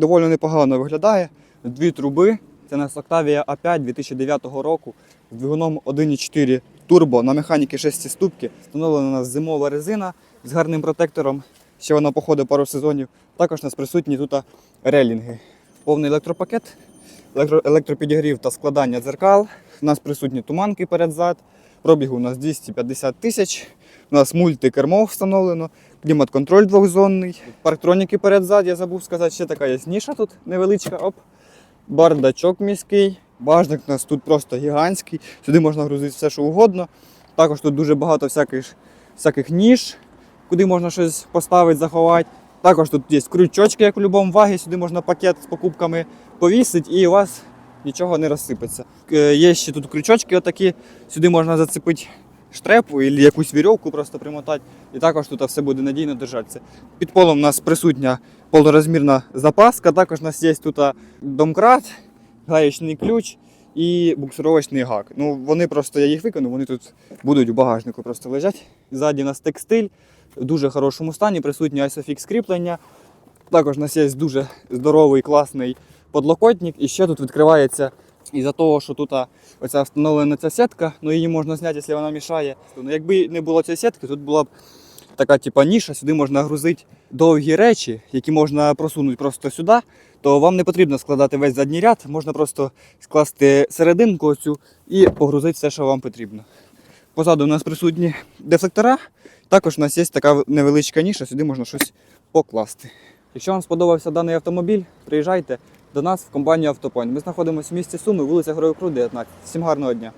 доволі непогано виглядає. Дві труби. Це у нас Octavia A5 2009 року з двигуном 1.4 турбо на механіки 6 ступки. Встановлена у нас зимова резина з гарним протектором. Ще вона походить пару сезонів. Також у нас присутні тут релінги. Повний електропакет, електро- електропідігрів та складання дзеркал. У нас присутні туманки перед-зад. Пробігу у нас 250 тисяч. У нас мультикермо встановлено, клімат-контроль двохзонний, парктроніки перед-зад, я забув сказати, ще така є ніша тут невеличка. Оп. Бардачок міський. Бажник у нас тут просто гігантський. Сюди можна грузити все, що угодно. Також тут дуже багато всяких, всяких ніж, куди можна щось поставити, заховати. Також тут є крючочки, як у будь-якому вагі, сюди можна пакет з покупками повісити і у вас нічого не розсипеться. Е, Є ще тут крючочки отакі, сюди можна зацепити штрепу або якусь вірьовку просто примотати. І також тут все буде надійно держатися. Під полом у нас присутня повнорозмірна запаска, також у нас є тут домкрат, гаєчний ключ і буксировочний гак. Ну, вони просто, я їх викину, вони тут будуть у багажнику просто лежать. Ззаді у нас текстиль в дуже хорошому стані, присутні ISOFIX кріплення. Також у нас є дуже здоровий, класний подлокотник. І ще тут відкривається із-за того, що тут оця встановлена ця сітка, ну її можна зняти, якщо вона мішає. Ну, якби не було цієї сітки, тут була б така типа ніша, сюди можна грузити довгі речі, які можна просунути просто сюди, то вам не потрібно складати весь задній ряд, можна просто скласти серединку оцю і погрузити все, що вам потрібно. Позаду у нас присутні дефлектора. Також у нас є така невеличка ніша, сюди можна щось покласти. Якщо вам сподобався даний автомобіль, приїжджайте до нас в компанію Автопойнт. Ми знаходимося в місті Суми, вулиця Героїв Кру, 19. Всім гарного дня!